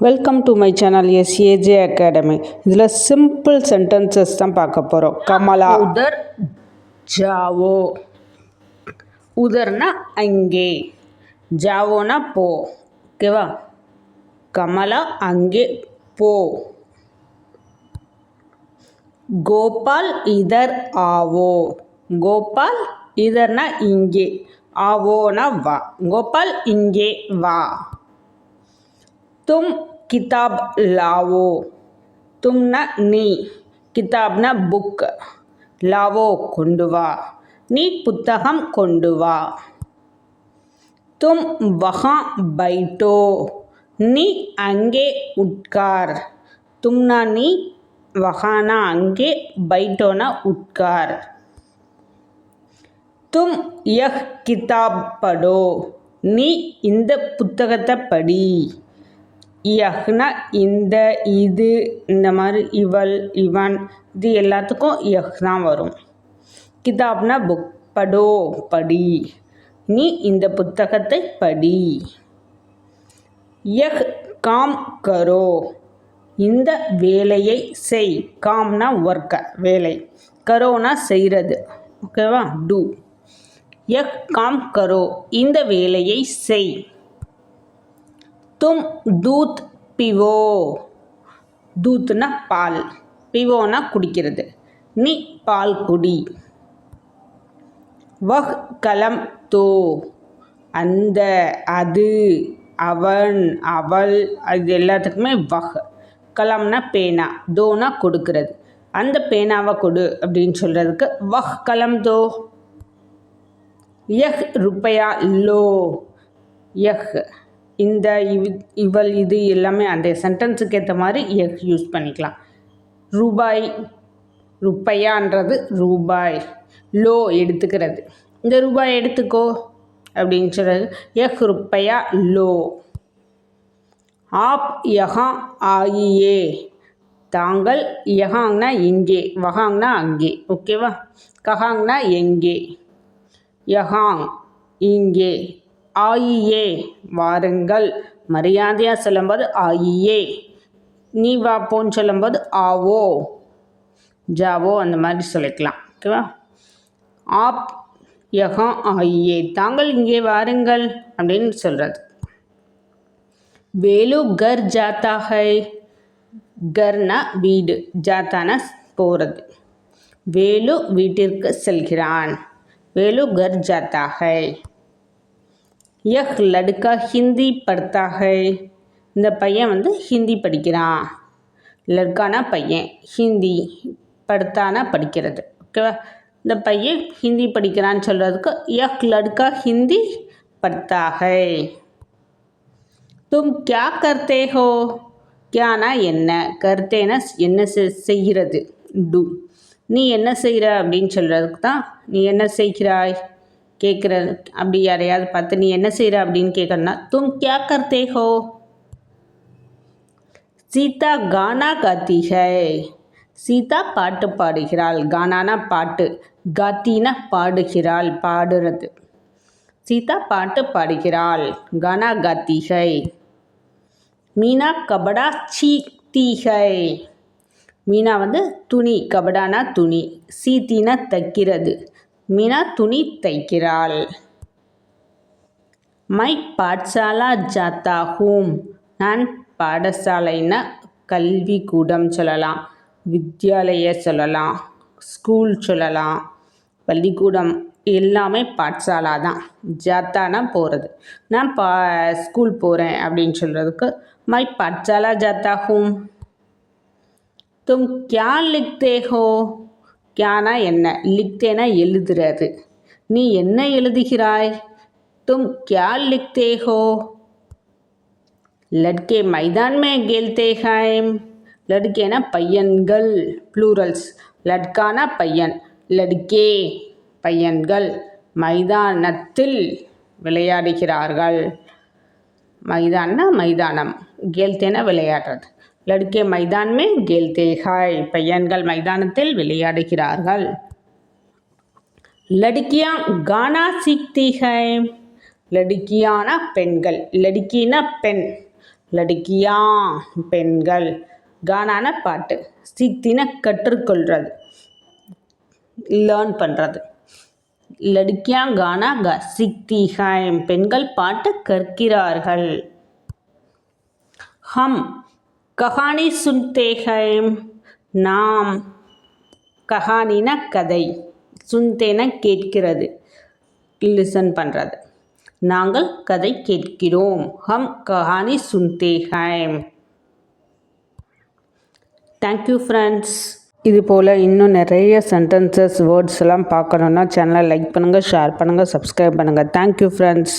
Welcome to my channel S A J academy இதில் simple sentences தான் பார்க்க போகிறோம் கமலா. உதர் ஜாவோ. உதர்னா அங்கே. ஜாவோனா போ. ஓகேவா கமலா அங்கே போ. கோபால் இதர் ஆவோ. கோபால் இதர்னா இங்கே. ஆவோனா வா. கோபால் இங்கே வா. தும் கிதாப் லாவோ தும்னா நீ கிதாப்னா புக் லாவோ கொண்டு வா நீ புத்தகம் கொண்டு வா தும் வஹா பைட்டோ நீ அங்கே உட்கார் தும்னா நீ வஹானா அங்கே பைட்டோனா உட்கார் தும் யஹ் கிதாப் படோ நீ இந்த புத்தகத்தை படி யஹ்னா இந்த இது இந்த மாதிரி இவள் இவன் இது எல்லாத்துக்கும் யஹ் தான் வரும். கிதாப்னா புக் படோ படி. நீ இந்த புத்தகத்தை படி. யஹ் காம் கரோ. இந்த வேலையை செய். காம்னா ஒர்க்க வேலை. கரோனா செய்கிறது ஓகேவா? டூ யக் காம் கரோ. இந்த வேலையை செய். தும் தூத் பிவோ. தூத்னா பால் பிவோனா குடிக்கிறது. நீ பால் குடி. வஹ் கலம் தோ. அந்த அது அவன் அவள் அது எல்லாத்துக்குமே வஹ். கலம்னா பேனா தோனா கொடுக்கிறது. அந்த பேனாவை கொடு அப்படின்னு சொல்கிறதுக்கு வஹ் கலம் தோ. யஹ் ருப்பையா லோ. யஹ். இந்த இவ் இவள் இது எல்லாமே அந்த சென்டென்ஸுக்கு ஏற்ற மாதிரி யஹ் யூஸ் பண்ணிக்கலாம். ரூபாய் ருப்பையான்றது ரூபாய். லோ எடுத்துக்கிறது. இந்த ரூபாய் எடுத்துக்கோ. அப்படின்னு சொல்கிறது எஹ் ருப்பையா லோ. ஆப் யஹா ஆயியே. தாங்கள் யஹாங்னா இங்கே. வஹாங்னா அங்கே. ஓகேவா? கஹாங்னா எங்கே? யஹாங் இங்கே. ஆயியே வாருங்கள். மரியாதையாக சொல்லும்போது ஆயியே. நீ வா போன்னு சொல்லும்போது ஆவோ. ஜாவோ அந்த மாதிரி சொல்லிக்கலாம். ஓகேவா? ஆப் யகம் ஆயியே. தாங்கள் இங்கே வாருங்கள் அப்படின்னு சொல்கிறது வேலு கர் ஜாத்தாகை. கர்னா வீடு ஜாத்தானா போகிறது வேலு வீட்டிற்கு செல்கிறான். வேலு கர் ஜாத்தாகை. யஹ் லடுக்கா ஹிந்தி படுத்தா இந்த பையன் வந்து ஹிந்தி படிக்கிறான். லட்கானா பையன் ஹிந்தி படுத்தானா படிக்கிறது. ஓகேவா இந்த பையன் ஹிந்தி படிக்கிறான்னு சொல்கிறதுக்கு யஹ் லடுக்கா ஹிந்தி படுத்தா ஹை தும் கியா கர்த்தே ஹோ? கியானா என்ன? கர்த்தேனா என்ன செ- செய்கிறது? டு. நீ என்ன செய்கிற அப்படின்னு சொல்கிறதுக்கு தான் நீ என்ன செய்கிறாய்? கேட்குற அப்படி யாரையாவது பார்த்து நீ என்ன செய்கிற அப்படின்னு கேட்கணும்னா தும் கியா கர்த்தே ஹோ? சீதா கானா காத்தி ஹை. சீதா பாட்டு பாடுகிறாள். கானானா பாட்டு காத்தினா பாடுகிறாள் பாடுறது. சீதா பாட்டு பாடுகிறாள். கானா காத்தி ஹை. மீனா கபடா சீத்தி ஹை. மீனா வந்து துணி கபடானா துணி சீத்தினா தைக்கிறது. மீனா துணி தைக்கிறாள். மை பாட்சாலா ஜாத்தா ஹூம். நான் பாடசாலைன்னா கல்வி கூடம் சொல்லலாம் வித்யாலய சொல்லலாம் ஸ்கூல் சொல்லலாம். பள்ளிக்கூடம் எல்லாமே பாட்சாலா தான். ஜாத்தானா போகிறது நான் பா ஸ்கூல் போகிறேன் அப்படின்னு சொல்கிறதுக்கு மை பாட்சாலா ஜாத்தா ஹூம். தும் கியா லிக்தே ஹோ? யானா என்ன? லிக்தேனா எழுதுறது. நீ என்ன எழுதுகிறாய்? தும் கியா லிக்தே ஹோ லட்கே மைதான் மே கேல்தே ஹைம் லட்கேனா பையன்கள் ப்ளூரல்ஸ். லட்கானா பையன் லட்கே பையன்கள் மைதானத்தில் விளையாடுகிறார்கள். மைதான்னா மைதானம் கேல்தேனா விளையாடுறது. லடுக்கே மைதான் மே கேல்தே ஹாய் பையன்கள் மைதானத்தில் விளையாடுகிறார்கள். லடுக்கியா கானா சீக்தி ஹை லடுக்கியானா பெண்கள். லடுக்கினா பெண். லடுக்கியா பெண்கள். கானான பாட்டு. சீக்தின கற்றுக்கொள்கிறது லேர்ன் பண்ணுறது லடுக்கியா கானா க சிக்தி பெண்கள் பாட்டு கற்கிறார்கள். ஹம். கஹானி சுன்தேஹைம் நாம் கஹானின கதை சுந்தேன கேட்கிறது. லிசன் பண்ணுறது நாங்கள் கதை கேட்கிறோம். ஹம் கஹானி சுன்தே தேங்க்யூ ஃப்ரெண்ட்ஸ் இது போல் இன்னும் நிறைய சென்டென்சஸ் வேர்ட்ஸ் எல்லாம் பார்க்கணுன்னா சேனலை லைக் பண்ணுங்கள் ஷேர் பண்ணுங்கள் சப்ஸ்கிரைப் பண்ணுங்கள் தேங்க்யூ ஃப்ரெண்ட்ஸ்